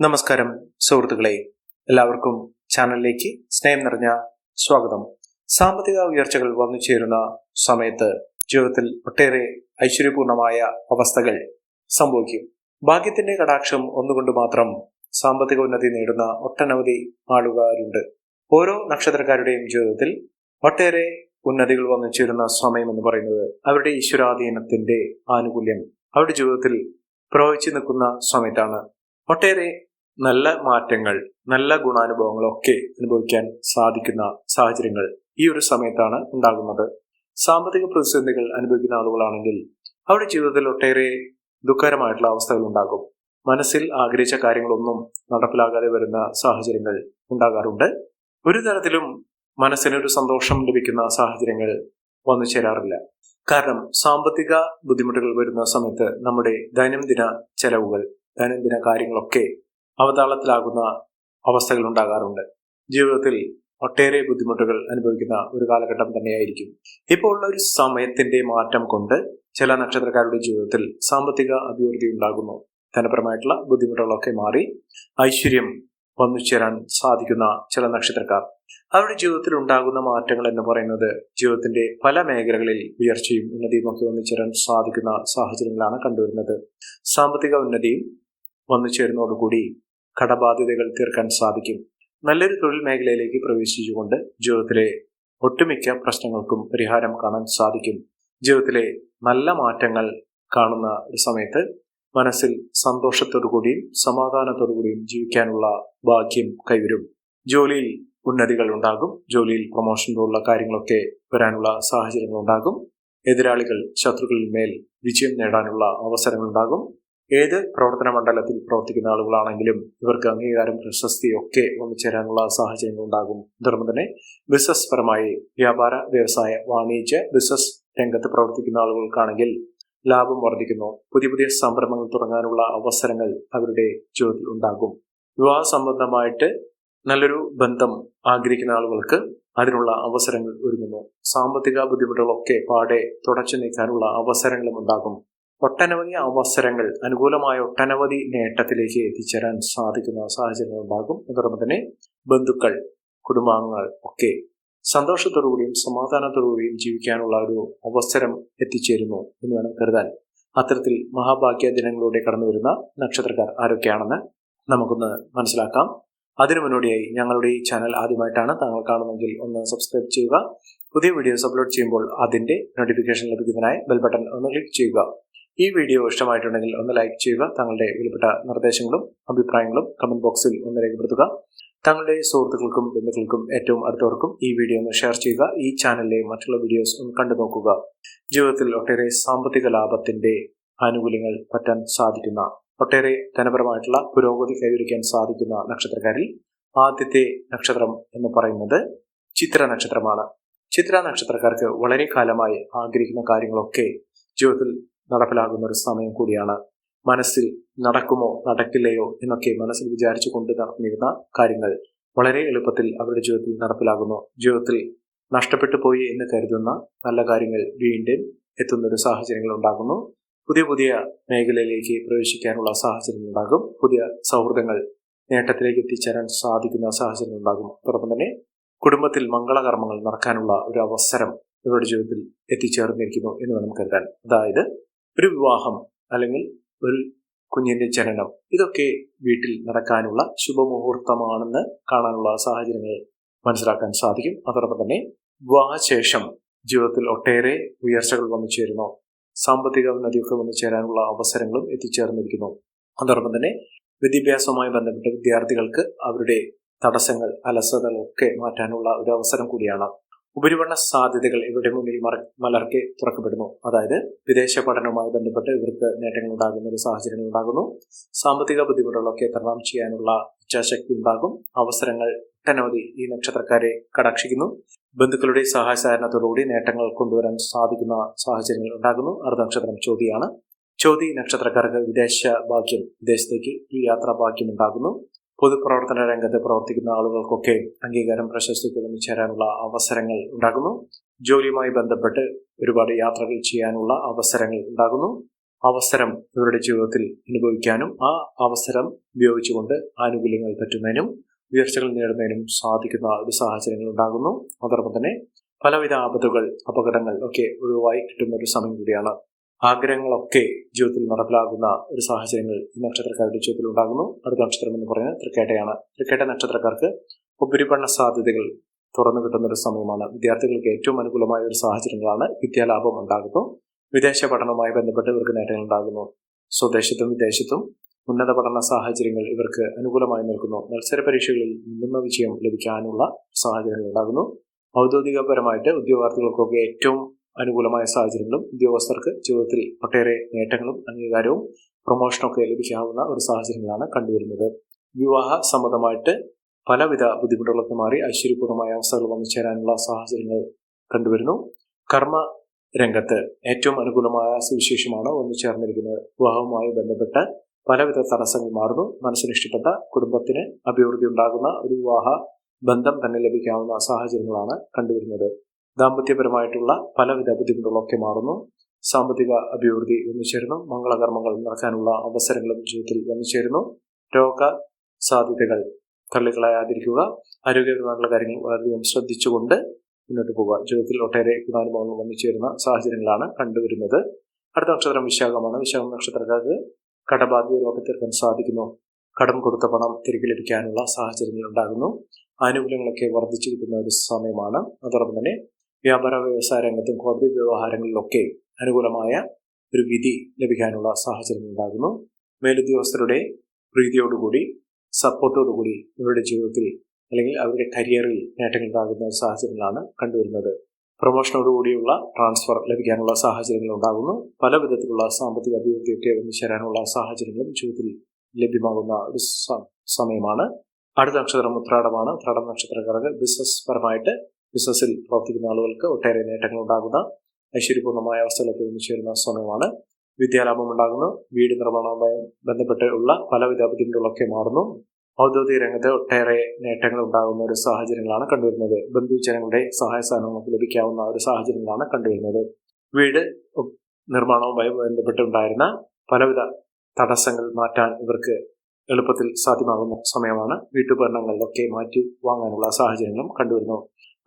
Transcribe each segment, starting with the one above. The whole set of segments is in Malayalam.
നമസ്കാരം സുഹൃത്തുക്കളെ. എല്ലാവർക്കും ചാനലിലേക്ക് സ്നേഹം നിറഞ്ഞ സ്വാഗതം. സാമ്പത്തിക ഉയർച്ചകൾ വന്നു ചേരുന്ന സമയത്ത് ജീവിതത്തിൽ ഒട്ടേറെ ഐശ്വര്യപൂർണമായ അവസ്ഥകൾ സംഭവിക്കും. ഭാഗ്യത്തിന്റെ കടാക്ഷം ഒന്നുകൊണ്ട് മാത്രം സാമ്പത്തിക ഉന്നതി നേടുന്ന ഒട്ടനവധി ആളുകാരുണ്ട് ഓരോ നക്ഷത്രക്കാരുടെയും ജീവിതത്തിൽ ഒട്ടേറെ ഉന്നതികൾ വന്നു ചേരുന്ന സമയം എന്ന് പറയുന്നത് അവരുടെ ഈശ്വരാധീനത്തിന്റെ ആനുകൂല്യം. അവരുടെ ജീവിതത്തിൽ പ്രവഹിച്ചു നിൽക്കുന്ന സമയത്താണ്. ഒട്ടേറെ നല്ല മാറ്റങ്ങൾ നല്ല ഗുണാനുഭവങ്ങളൊക്കെ അനുഭവിക്കാൻ സാധിക്കുന്ന സാഹചര്യങ്ങൾ ഈ ഒരു സമയത്താണ് ഉണ്ടാകുന്നത്. സാമ്പത്തിക പ്രതിസന്ധികൾ അനുഭവിക്കുന്ന ആളുകളാണെങ്കിൽ അവരുടെ ജീവിതത്തിൽ ഒട്ടേറെ ദുഃഖകരമായിട്ടുള്ള അവസ്ഥകൾ ഉണ്ടാകും. മനസ്സിൽ ആഗ്രഹിച്ച കാര്യങ്ങളൊന്നും നടപ്പിലാകാതെ വരുന്ന സാഹചര്യങ്ങൾ ഉണ്ടാകാറുണ്ട്. ഒരു തരത്തിലും മനസ്സിനൊരു സന്തോഷം ലഭിക്കുന്ന സാഹചര്യങ്ങൾ വന്നു ചേരാറില്ല. കാരണം സാമ്പത്തിക ബുദ്ധിമുട്ടുകൾ വരുന്ന സമയത്ത് നമ്മുടെ ദൈനംദിന ചെലവുകൾ ദൈനംദിന കാര്യങ്ങളൊക്കെ അവതാളത്തിലാകുന്ന അവസ്ഥകൾ ഉണ്ടാകാറുണ്ട്. ജീവിതത്തിൽ ഒട്ടേറെ ബുദ്ധിമുട്ടുകൾ അനുഭവിക്കുന്ന ഒരു കാലഘട്ടം തന്നെയായിരിക്കും. ഇപ്പോൾ ഉള്ള ഒരു സമയത്തിന്റെ മാറ്റം കൊണ്ട് ചില നക്ഷത്രക്കാരുടെ ജീവിതത്തിൽ സാമ്പത്തിക അഭിവൃദ്ധി ഉണ്ടാകുന്നു. ധനപരമായിട്ടുള്ള ബുദ്ധിമുട്ടുകളൊക്കെ മാറി ഐശ്വര്യം വന്നു ചേരാൻ സാധിക്കുന്ന ചില നക്ഷത്രക്കാർ. അവരുടെ ജീവിതത്തിൽ ഉണ്ടാകുന്ന മാറ്റങ്ങൾ എന്ന് പറയുന്നത് ജീവിതത്തിന്റെ പല മേഖലകളിൽ ഉയർച്ചയും ഉന്നതിയും ഒക്കെ വന്നു ചേരാൻ സാധിക്കുന്ന സാഹചര്യങ്ങളാണ് കണ്ടുവരുന്നത്. സാമ്പത്തിക ഉന്നതിയും വന്നു ചേരുന്നതോടുകൂടി കടബാധ്യതകൾ തീർക്കാൻ സാധിക്കും. നല്ലൊരു തൊഴിൽ മേഖലയിലേക്ക് പ്രവേശിച്ചുകൊണ്ട് ജീവിതത്തിലെ ഒട്ടുമിക്ക പ്രശ്നങ്ങൾക്കും പരിഹാരം കാണാൻ സാധിക്കും. ജീവിതത്തിലെ നല്ല മാറ്റങ്ങൾ കാണുന്ന ഒരു സമയത്ത് മനസ്സിൽ സന്തോഷത്തോടു കൂടിയും സമാധാനത്തോടു കൂടിയും ജീവിക്കാനുള്ള ഭാഗ്യം കൈവരും. ജോലിയിൽ ഉന്നതികൾ ഉണ്ടാകും. ജോലിയിൽ പ്രൊമോഷൻ പോലുള്ള കാര്യങ്ങളൊക്കെ വരാനുള്ള സാഹചര്യങ്ങൾ ഉണ്ടാകും. എതിരാളികൾ ശത്രുക്കളിൽ മേൽ വിജയം നേടാനുള്ള അവസരങ്ങൾ ഉണ്ടാകും. ഏത് പ്രവർത്തന മണ്ഡലത്തിൽ പ്രവർത്തിക്കുന്ന ആളുകളാണെങ്കിലും ഇവർക്ക് അംഗീകാരം പ്രശസ്തി ഒക്കെ ഒന്നിച്ചേരാനുള്ള സാഹചര്യങ്ങൾ ഉണ്ടാകും. തുടർന്ന് തന്നെ ബിസിനസ് പരമായി വ്യാപാര വ്യവസായ വാണിജ്യ ബിസിനസ് രംഗത്ത് പ്രവർത്തിക്കുന്ന ആളുകൾക്കാണെങ്കിൽ ലാഭം വർദ്ധിക്കുന്നു. പുതിയ പുതിയ സംരംഭങ്ങൾ തുടങ്ങാനുള്ള അവസരങ്ങൾ അവരുടെ ജീവിതത്തിൽ ഉണ്ടാകും. വിവാഹ സംബന്ധമായിട്ട് നല്ലൊരു ബന്ധം ആഗ്രഹിക്കുന്ന ആളുകൾക്ക് അതിനുള്ള അവസരങ്ങൾ ഒരുങ്ങുന്നു. സാമ്പത്തിക ബുദ്ധിമുട്ടുകളൊക്കെ പാടെ തുടച്ചു നീക്കാനുള്ള അവസരങ്ങളും ഉണ്ടാകും. ഒട്ടനവധി അവസരങ്ങൾ അനുകൂലമായ ഒട്ടനവധി നേട്ടത്തിലേക്ക് എത്തിച്ചേരാൻ സാധിക്കുന്ന സാഹചര്യങ്ങൾ ഉണ്ടാകും. അതോടൊപ്പം തന്നെ ബന്ധുക്കൾ കുടുംബാംഗങ്ങൾ ഒക്കെ സന്തോഷത്തോടുകൂടിയും സമാധാനത്തോടുകൂടിയും ജീവിക്കാനുള്ള ഒരു അവസരം എത്തിച്ചേരുന്നു എന്ന് വേണം കരുതാൻ. അത്തരത്തിൽ മഹാഭാഗ്യ ദിനങ്ങളിലൂടെ കടന്നു വരുന്ന നക്ഷത്രക്കാർ ആരൊക്കെയാണെന്ന് നമുക്കൊന്ന് മനസ്സിലാക്കാം. അതിനു മുന്നോടിയായി ഞങ്ങളുടെ ഈ ചാനൽ ആദ്യമായിട്ടാണ് താങ്കൾ കാണുമെങ്കിൽ ഒന്ന് സബ്സ്ക്രൈബ് ചെയ്യുക. പുതിയ വീഡിയോസ് അപ്ലോഡ് ചെയ്യുമ്പോൾ അതിന്റെ നോട്ടിഫിക്കേഷൻ ലഭിക്കുന്നതിനായി ബെൽ ബട്ടൺ ഒന്ന് ക്ലിക്ക് ചെയ്യുക. ഈ വീഡിയോ ഇഷ്ടമായിട്ടുണ്ടെങ്കിൽ ഒന്ന് ലൈക്ക് ചെയ്യുക തങ്ങളുടെ വിലപ്പെട്ട നിർദ്ദേശങ്ങളും അഭിപ്രായങ്ങളും കമന്റ് ബോക്സിൽ ഒന്ന് രേഖപ്പെടുത്തുക. താങ്കളുടെ സുഹൃത്തുക്കൾക്കും ബന്ധുക്കൾക്കും ഏറ്റവും അടുത്തവർക്കും ഈ വീഡിയോ ഒന്ന് ഷെയർ ചെയ്യുക ഈ ചാനലിലെ മറ്റുള്ള വീഡിയോസ് ഒന്ന് കണ്ടു നോക്കുക. ജീവിതത്തിൽ ഒട്ടേറെ സാമ്പത്തിക ലാഭത്തിന്റെ ആനുകൂല്യങ്ങൾ പറ്റാൻ സാധിക്കുന്ന ഒട്ടേറെ ധനപരമായിട്ടുള്ള പുരോഗതി കൈവരിക്കാൻ സാധിക്കുന്ന നക്ഷത്രക്കാരിൽ ആദ്യത്തെ നക്ഷത്രം എന്ന് പറയുന്നത് ചിത്ര നക്ഷത്രമാണ്. ചിത്ര നക്ഷത്രക്കാർക്ക് വളരെ കാലമായി ആഗ്രഹിക്കുന്ന കാര്യങ്ങളൊക്കെ ജീവിതത്തിൽ നടപ്പിലാകുന്ന ഒരു സമയം കൂടിയാണ്. മനസ്സിൽ നടക്കുമോ നടക്കില്ലയോ എന്നൊക്കെ മനസ്സിൽ വിചാരിച്ചു കൊണ്ട് നടന്നിരുന്ന കാര്യങ്ങൾ വളരെ എളുപ്പത്തിൽ അവരുടെ ജീവിതത്തിൽ നടപ്പിലാകുന്നു. ജീവിതത്തിൽ നഷ്ടപ്പെട്ടു പോയി എന്ന് കരുതുന്ന നല്ല കാര്യങ്ങൾ വീണ്ടും എത്തുന്ന ഒരു സാഹചര്യങ്ങൾ ഉണ്ടാകുന്നു. പുതിയ പുതിയ മേഖലയിലേക്ക് പ്രവേശിക്കാനുള്ള സാഹചര്യങ്ങൾ ഉണ്ടാകും. പുതിയ സൗഹൃദങ്ങൾ നേട്ടത്തിലേക്ക് എത്തിച്ചേരാൻ സാധിക്കുന്ന സാഹചര്യങ്ങൾ ഉണ്ടാകും. അതോടൊപ്പം തന്നെ കുടുംബത്തിൽ മംഗളകർമ്മങ്ങൾ നടക്കാനുള്ള ഒരു അവസരം ഇവരുടെ ജീവിതത്തിൽ എത്തിച്ചേർന്നിരിക്കുന്നു എന്ന് വേണം കരുതാൻ. അതായത് ഒരു വിവാഹം അല്ലെങ്കിൽ ഒരു കുഞ്ഞിന്റെ ജനനം ഇതൊക്കെ വീട്ടിൽ നടക്കാനുള്ള ശുഭമുഹൂർത്തമാണെന്ന് കാണാനുള്ള സാഹചര്യങ്ങൾ മനസ്സിലാക്കാൻ സാധിക്കും. അതോടൊപ്പം തന്നെ വിവാഹശേഷം ജീവിതത്തിൽ ഒട്ടേറെ ഉയർച്ചകൾ വന്നു ചേരുന്നു. സാമ്പത്തിക ഉന്നതിയൊക്കെ വന്നു ചേരാനുള്ള അവസരങ്ങളും എത്തിച്ചേർന്നിരിക്കുന്നു. അതോടൊപ്പം തന്നെ വിദ്യാഭ്യാസവുമായി ബന്ധപ്പെട്ട വിദ്യാർത്ഥികൾക്ക് അവരുടെ തടസ്സങ്ങൾ അലസതകളൊക്കെ മാറ്റാനുള്ള ഒരു അവസരം കൂടിയാണ്. ഉപരിപഠന സാധ്യതകൾ ഇവരുടെ മുന്നിൽ മറ മലർക്കെ തുറക്കപ്പെടുന്നു. അതായത് വിദേശ പഠനവുമായി ബന്ധപ്പെട്ട് ഇവർക്ക് നേട്ടങ്ങൾ ഉണ്ടാകുന്ന ഒരു സാഹചര്യങ്ങൾ ഉണ്ടാകുന്നു. സാമ്പത്തിക ബുദ്ധിമുട്ടുകളൊക്കെ തരണം ചെയ്യാനുള്ള ഇച്ഛാശക്തി ഉണ്ടാകും. അവസരങ്ങൾ ഒട്ടനവധി ഈ നക്ഷത്രക്കാരെ കടാക്ഷിക്കുന്നു. ബന്ധുക്കളുടെ സഹായ സഹകരണത്തോടുകൂടി നേട്ടങ്ങൾ കൊണ്ടുവരാൻ സാധിക്കുന്ന സാഹചര്യങ്ങൾ ഉണ്ടാകുന്നു. അർദ്ധ നക്ഷത്രം ചോതിയാണ്. ചോതി നക്ഷത്രക്കാർക്ക് വിദേശ ഭാഗ്യം വിദേശത്തേക്ക് യാത്രാ ഭാഗ്യം ഉണ്ടാകുന്നു. പൊതുപ്രവർത്തന രംഗത്ത് പ്രവർത്തിക്കുന്ന ആളുകൾക്കൊക്കെ അംഗീകാരം പ്രശസ്തി തുടങ്ങി ചേരാനുള്ള അവസരങ്ങൾ ഉണ്ടാകുന്നു. ജോലിയുമായി ബന്ധപ്പെട്ട് ഒരുപാട് യാത്രകൾ ചെയ്യാനുള്ള അവസരങ്ങൾ ഉണ്ടാകുന്നു. അവസരം ഇവരുടെ ജീവിതത്തിൽ അനുഭവിക്കാനും ആ അവസരം ഉപയോഗിച്ചുകൊണ്ട് ആനുകൂല്യങ്ങൾ പറ്റുന്നതിനും ഉയർച്ചകൾ നേടുന്നതിനും സാധിക്കുന്ന ഒരു സാഹചര്യങ്ങൾ ഉണ്ടാകുന്നു. അതോടൊപ്പം തന്നെ പലവിധ ആപത്തുകൾ അപകടങ്ങൾ ഒക്കെ ഒഴിവായി കിട്ടുന്ന ഒരു സമയം കൂടിയാണ് ആഗ്രഹങ്ങളൊക്കെ ജീവിതത്തിൽ നടപ്പിലാകുന്ന ഒരു സാഹചര്യങ്ങൾ ഈ നക്ഷത്രക്കാരുടെ ജീവിതത്തിൽ ഉണ്ടാകുന്നു. അടുത്ത നക്ഷത്രം എന്ന് പറയുന്നത് തൃക്കേട്ടയാണ്. തൃക്കേട്ട നക്ഷത്രക്കാർക്ക് ഉപരിപഠന സാധ്യതകൾ തുറന്നു കിട്ടുന്ന ഒരു സമയമാണ്. വിദ്യാർത്ഥികൾക്ക് ഏറ്റവും അനുകൂലമായ ഒരു സാഹചര്യങ്ങളാണ് വിദ്യാലാഭം ഉണ്ടാകുന്നു. വിദേശ പഠനവുമായി ബന്ധപ്പെട്ട് ഇവർക്ക് നേട്ടങ്ങൾ ഉണ്ടാകുന്നു. സ്വദേശത്തും വിദേശത്തും ഉന്നത പഠന സാഹചര്യങ്ങൾ ഇവർക്ക് അനുകൂലമായി നിൽക്കുന്നു. മത്സര പരീക്ഷകളിൽ നിന്നുന്ന വിജയം ലഭിക്കാനുള്ള സാഹചര്യങ്ങൾ ഉണ്ടാകുന്നു. ഔദ്യോഗികപരമായിട്ട് ഉദ്യോഗാർത്ഥികൾക്കൊക്കെ ഏറ്റവും അനുകൂലമായ സാഹചര്യങ്ങളും ഉദ്യോഗസ്ഥർക്ക് ജീവിതത്തിൽ ഒട്ടേറെ നേട്ടങ്ങളും അംഗീകാരവും പ്രൊമോഷനൊക്കെ ലഭിക്കാവുന്ന ഒരു സാഹചര്യങ്ങളാണ് കണ്ടുവരുന്നത്. വിവാഹ സംബന്ധമായിട്ട് പലവിധ ബുദ്ധിമുട്ടുകളൊക്കെ മാറി ഐശ്വര്യപൂർണമായ അവസ്ഥകൾ വന്നു ചേരാനുള്ള സാഹചര്യങ്ങൾ കണ്ടുവരുന്നു. കർമ്മ രംഗത്ത് ഏറ്റവും അനുകൂലമായ സുവിശേഷമാണ് വന്നു ചേർന്നിരിക്കുന്നത്. വിവാഹവുമായി ബന്ധപ്പെട്ട് പലവിധ തടസ്സങ്ങൾ മാറുന്നു. മനസ്സിന് ഇഷ്ടപ്പെട്ട കുടുംബത്തിന് അഭിവൃദ്ധി ഉണ്ടാകുന്ന ഒരു വിവാഹ ബന്ധം തന്നെ ലഭിക്കാവുന്ന സാഹചര്യങ്ങളാണ് കണ്ടുവരുന്നത്. ദാമ്പത്യപരമായിട്ടുള്ള പലവിധ ബുദ്ധിമുട്ടുകളൊക്കെ മാറുന്നു. സാമ്പത്തിക അഭിവൃദ്ധി വന്നുചേരുന്നു. മംഗളകർമ്മങ്ങൾ നടക്കാനുള്ള അവസരങ്ങളും ജീവിതത്തിൽ വന്നുചേരുന്നു. രോഗ സാധ്യതകൾ തള്ളിക്കളയാതിരിക്കുക. ആരോഗ്യപരമായിട്ടുള്ള കാര്യങ്ങൾ വളരെയധികം ശ്രദ്ധിച്ചുകൊണ്ട് മുന്നോട്ട് പോകുക ജീവിതത്തിൽ ഒട്ടേറെ ഗുണാനുഭവങ്ങൾ വന്നുചേരുന്ന സാഹചര്യങ്ങളാണ് കണ്ടുവരുന്നത്. അടുത്ത നക്ഷത്രം വിശാഖമാണ്. വിശാഖം നക്ഷത്രക്കാർക്ക് കടബാധ്യതകളൊക്കെ തീർക്കാൻ സാധിക്കുന്നു. കടം കൊടുത്ത പണം തിരികെ ലഭിക്കാനുള്ള സാഹചര്യങ്ങൾ ഉണ്ടാകുന്നു. ആനുകൂല്യങ്ങളൊക്കെ വർദ്ധിച്ചു കിട്ടുന്ന ഒരു സമയമാണ്. അതോടൊപ്പം തന്നെ വ്യാപാര വ്യവസായ രംഗത്തും കോടതി വ്യവഹാരങ്ങളിലൊക്കെ അനുകൂലമായ ഒരു വിധി ലഭിക്കാനുള്ള സാഹചര്യം ഉണ്ടാകുന്നു. മേലുദ്യോഗസ്ഥരുടെ പ്രീതിയോടുകൂടി സപ്പോർട്ടോടുകൂടി ഇവരുടെ ജീവിതത്തിൽ അല്ലെങ്കിൽ അവരുടെ കരിയറിൽ നേട്ടങ്ങൾ ഉണ്ടാകുന്ന സാഹചര്യങ്ങളാണ് കണ്ടുവരുന്നത്. പ്രൊമോഷനോടുകൂടിയുള്ള ട്രാൻസ്ഫർ ലഭിക്കാനുള്ള സാഹചര്യങ്ങൾ ഉണ്ടാകുന്നു. പല വിധത്തിലുള്ള സാമ്പത്തിക അഭിവൃദ്ധിയൊക്കെ ഒന്നിച്ചേരാനുള്ള സാഹചര്യങ്ങളും ജീവിതത്തിൽ ലഭ്യമാകുന്ന ഒരു സമയമാണ്. അടുത്ത നക്ഷത്രം ഉത്രാടമാണ്. ഉത്രാടം നക്ഷത്രക്കാർക്ക് ബിസിനസ് പരമായിട്ട് ബിസിനസ്സിൽ പ്രവർത്തിക്കുന്ന ആളുകൾക്ക് ഒട്ടേറെ നേട്ടങ്ങൾ ഉണ്ടാകുന്ന ഐശ്വര്യപൂർണമായ അവസ്ഥകളൊക്കെ ഒന്നിച്ചേരുന്ന സമയമാണ്. വിദ്യാലാഭം ഉണ്ടാകുന്നു. വീട് നിർമ്മാണവുമായി ബന്ധപ്പെട്ടുള്ള പലവിധ ബുദ്ധിമുട്ടുകളൊക്കെ മാറുന്നു. ഔദ്യോഗിക രംഗത്ത് ഒട്ടേറെ നേട്ടങ്ങൾ ഉണ്ടാകുന്ന ഒരു സാഹചര്യങ്ങളാണ് കണ്ടുവരുന്നത്. ബന്ധുജനങ്ങളുടെ സഹായ സഹകരണങ്ങൾക്ക് ലഭിക്കാവുന്ന ഒരു സാഹചര്യങ്ങളാണ് കണ്ടുവരുന്നത്. വീട് നിർമ്മാണവുമായി ബന്ധപ്പെട്ടുണ്ടായിരുന്ന പലവിധ തടസ്സങ്ങൾ മാറ്റാൻ ഇവർക്ക് എളുപ്പത്തിൽ സാധ്യമാകുന്ന സമയമാണ്. വീട്ടുപകരണങ്ങളിലൊക്കെ മാറ്റി വാങ്ങാനുള്ള സാഹചര്യങ്ങളും കണ്ടുവരുന്നു.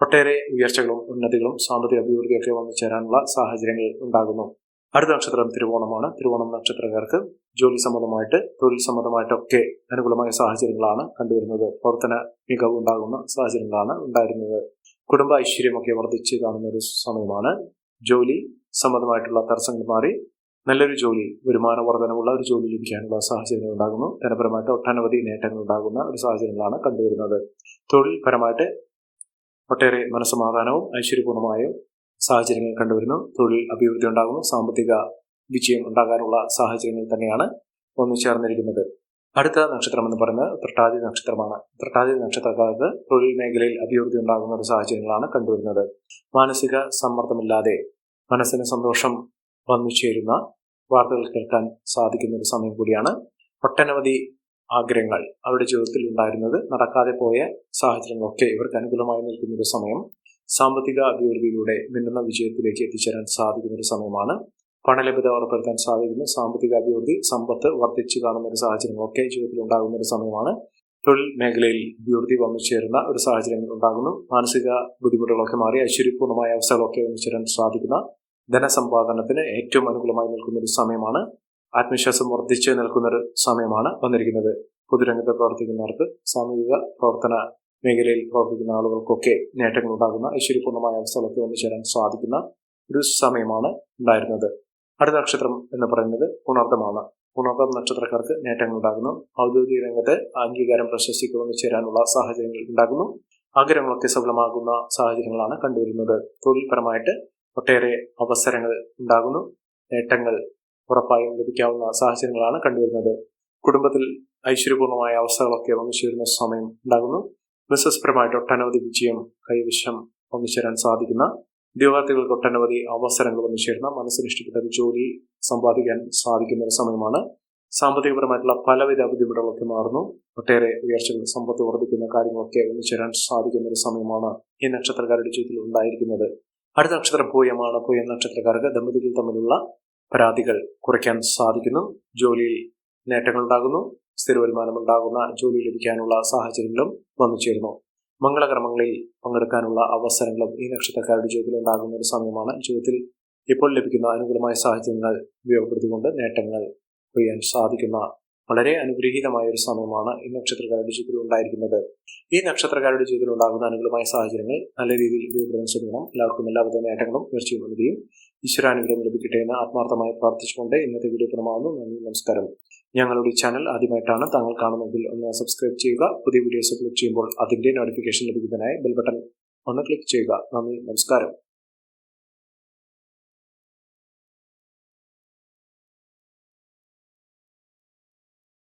ഒട്ടേറെ ഉയർച്ചകളും ഉന്നതികളും സാമ്പത്തിക അഭിവൃദ്ധിയൊക്കെ വന്നു ചേരാനുള്ള സാഹചര്യങ്ങൾ ഉണ്ടാകുന്നു. അടുത്ത നക്ഷത്രം തിരുവോണമാണ്. തിരുവോണം നക്ഷത്രക്കാർക്ക് ജോലി സംബന്ധമായിട്ട് തൊഴിൽ സംബന്ധമായിട്ടൊക്കെ അനുകൂലമായ സാഹചര്യങ്ങളാണ് കണ്ടുവരുന്നത്. പ്രവർത്തന മികവ് ഉണ്ടാകുന്ന സാഹചര്യങ്ങളാണ് ഉണ്ടായിരുന്നത്. കുടുംബ ഐശ്വര്യമൊക്കെ വർദ്ധിച്ച് കാണുന്ന ഒരു സമയമാണ്. ജോലി സംബന്ധമായിട്ടുള്ള തടസ്സങ്ങൾ മാറി നല്ലൊരു ജോലി വരുമാന വർധനമുള്ള ഒരു ജോലി ലഭിക്കാനുള്ള സാഹചര്യങ്ങൾ ഉണ്ടാകുന്നു. ധനപരമായിട്ട് ഒട്ടനവധി നേട്ടങ്ങൾ ഉണ്ടാകുന്ന ഒരു സാഹചര്യങ്ങളാണ് കണ്ടുവരുന്നത്. തൊഴിൽപരമായിട്ട് ഒട്ടേറെ മനസ്സമാധാനവും ഐശ്വര്യപൂർണമായ സാഹചര്യങ്ങൾ കണ്ടുവരുന്നു തൊഴിൽ അഭിവൃദ്ധി ഉണ്ടാകുന്നു. സാമ്പത്തിക വിജയം ഉണ്ടാകാനുള്ള സാഹചര്യങ്ങൾ തന്നെയാണ് ഒന്നു ചേർന്നിരിക്കുന്നത്. അടുത്ത നക്ഷത്രം എന്ന് പറയുന്നത് തൃട്ടാതി നക്ഷത്രമാണ്. തൃട്ടാതി നക്ഷത്രക്കാർക്ക് തൊഴിൽ മേഖലയിൽ അഭിവൃദ്ധി ഉണ്ടാകുന്ന ഒരു സാഹചര്യങ്ങളാണ് കണ്ടുവരുന്നത്. മാനസിക സമ്മർദ്ദമില്ലാതെ മനസ്സിന് സന്തോഷം വന്നു ചേരുന്ന വാർത്തകൾ കേൾക്കാൻ സാധിക്കുന്ന ഒരു സമയം കൂടിയാണ്. ഒട്ടനവധി ആഗ്രഹങ്ങൾ അവരുടെ ജീവിതത്തിൽ ഉണ്ടായിരുന്നത് നടക്കാതെ പോയ സാഹചര്യങ്ങളൊക്കെ ഇവർക്ക് അനുകൂലമായി നിൽക്കുന്ന ഒരു സമയം സാമ്പത്തിക അഭിവൃദ്ധിയിലൂടെ മിന്നുന്ന വിജയത്തിലേക്ക് എത്തിച്ചേരാൻ സാധിക്കുന്ന ഒരു സമയമാണ്. പണലഭ്യത ഉറപ്പെടുത്താൻ സാധിക്കുന്ന. സാമ്പത്തിക അഭിവൃദ്ധി സമ്പത്ത് വർദ്ധിച്ചു കാണുന്ന ഒരു സാഹചര്യങ്ങളൊക്കെ ജീവിതത്തിൽ ഉണ്ടാകുന്ന ഒരു സമയമാണ്. തൊഴിൽ മേഖലയിൽ അഭിവൃദ്ധി വന്നു ചേരുന്ന ഒരു സാഹചര്യങ്ങൾ ഉണ്ടാകുന്നു. മാനസിക ബുദ്ധിമുട്ടുകളൊക്കെ മാറി ഐശ്വര്യപൂർണമായ അവസ്ഥകളൊക്കെ വന്നു ചേരാൻ സാധിക്കുന്ന ധനസമ്പാദനത്തിന് ഏറ്റവും അനുകൂലമായി നിൽക്കുന്ന ഒരു സമയമാണ്. ആത്മവിശ്വാസം വർദ്ധിച്ച് നിൽക്കുന്ന ഒരു സമയമാണ് വന്നിരിക്കുന്നത്. പൊതുരംഗത്ത് പ്രവർത്തിക്കുന്നവർക്ക് സാമൂഹിക പ്രവർത്തന മേഖലയിൽ പ്രവർത്തിക്കുന്ന ആളുകൾക്കൊക്കെ നേട്ടങ്ങൾ ഉണ്ടാകുന്ന ഐശ്വര്യപൂർണമായ അവസ്ഥകളൊക്കെ വന്നു ചേരാൻ സാധിക്കുന്ന ഒരു സമയമാണ് ഉണ്ടായിരുന്നത്. അടുത്ത നക്ഷത്രം എന്ന് പറയുന്നത് പുണർദമാണ് പുണർദം നക്ഷത്രക്കാർക്ക് നേട്ടങ്ങൾ ഉണ്ടാകുന്നു. ഔദ്യോഗിക രംഗത്തെ അംഗീകാരം പ്രശസ്തിക്ക് വന്നു ചേരാനുള്ള സാഹചര്യങ്ങൾ ഉണ്ടാകുന്നു. ആഗ്രഹങ്ങളൊക്കെ സഫലമാകുന്ന സാഹചര്യങ്ങളാണ് കണ്ടുവരുന്നത്. തൊഴിൽപരമായിട്ട് ഒട്ടേറെ അവസരങ്ങൾ ഉണ്ടാകുന്നു. നേട്ടങ്ങൾ ഉറപ്പായും ലഭിക്കാവുന്ന സാഹചര്യങ്ങളാണ് കണ്ടുവരുന്നത്. കുടുംബത്തിൽ ഐശ്വര്യപൂർണമായ അവസ്ഥകളൊക്കെ വന്നിച്ചേരുന്ന ചേരുന്ന സമയം ഉണ്ടാകുന്നു. ബിസിനസ്പരമായിട്ട് ഒട്ടനവധി വിജയം കൈവശം ഒന്നിച്ചേരാൻ സാധിക്കുന്ന ഉദ്യോഗാർത്ഥികൾക്ക് ഒട്ടനവധി അവസരങ്ങൾ ഒന്നിച്ചേരുന്ന മനസ്സിന് ഇഷ്ടപ്പെട്ട ഒരു ജോലി സമ്പാദിക്കാൻ സാധിക്കുന്ന ഒരു സമയമാണ്. സാമ്പത്തികപരമായിട്ടുള്ള പലവിധ ബുദ്ധിമുട്ടുകളൊക്കെ മാറുന്നു. ഒട്ടേറെ ഉയർച്ചകൾ സമ്പത്ത് വർദ്ധിക്കുന്ന കാര്യങ്ങളൊക്കെ ഒന്നിച്ചേരാൻ സാധിക്കുന്ന ഒരു സമയമാണ് ഈ നക്ഷത്രക്കാരുടെ ജീവിതത്തിൽ ഉണ്ടായിരിക്കുന്നത്. അടുത്ത നക്ഷത്രം പൂയമാണ്. പൂയം നക്ഷത്രക്കാർക്ക് ദമ്പതികൾ തമ്മിലുള്ള പരാതികൾ കുറയ്ക്കാൻ സാധിക്കുന്നു. ജോലിയിൽ നേട്ടങ്ങൾ ഉണ്ടാകുന്നു സ്ഥിര വരുമാനം ഉണ്ടാകുന്ന ജോലി ലഭിക്കാനുള്ള സാഹചര്യങ്ങളും വന്നു ചേരുന്നു. മംഗളകർമ്മങ്ങളിൽ പങ്കെടുക്കാനുള്ള അവസരങ്ങളും ഈ നക്ഷത്രക്കാരുടെ ജീവിതത്തിൽ ഉണ്ടാകുന്ന ഒരു സമയമാണ്. ജീവിതത്തിൽ ഇപ്പോൾ ലഭിക്കുന്ന അനുകൂലമായ സാഹചര്യങ്ങൾ ഉപയോഗപ്പെടുത്തിക്കൊണ്ട് നേട്ടങ്ങൾ കൊയ്യാൻ സാധിക്കുന്ന വളരെ അനുഗ്രഹീതമായ ഒരു സമയമാണ് ഈ നക്ഷത്രക്കാരുടെ ജീവിതത്തിൽ ഉണ്ടായിരിക്കുന്നത്. ഈ നക്ഷത്രക്കാരുടെ ജീവിതത്തിൽ ഉണ്ടാകുന്ന അനുകൂലമായ സാഹചര്യങ്ങൾ നല്ല രീതിയിൽ ഉപയോഗപ്പെടുത്താൻ ശ്രമിക്കണം. എല്ലാവർക്കും എല്ലാവിധ നേട്ടങ്ങളും ഉയർച്ചയും നൽകുകയും ഈശ്വരാനുഗ്രഹം ലഭിക്കട്ടെ എന്ന് ആത്മാർത്ഥമായി പ്രാർത്ഥിച്ചുകൊണ്ട് ഇന്നത്തെ വീഡിയോ പ്രമാവുന്നു നന്ദി നമസ്കാരം. ഞങ്ങളുടെ ചാനൽ ആദ്യമായിട്ടാണ് താങ്കൾ കാണുന്നതെങ്കിൽ ഒന്ന് സബ്സ്ക്രൈബ് ചെയ്യുക. പുതിയ വീഡിയോസ് ക്ലിക്ക് ചെയ്യുമ്പോൾ അതിന്റെ നോട്ടിഫിക്കേഷൻ ലഭിക്കുന്നതിനായി ബെൽ ബട്ടൺ ഒന്ന് ക്ലിക്ക് ചെയ്യുക. നന്ദി നമസ്കാരം.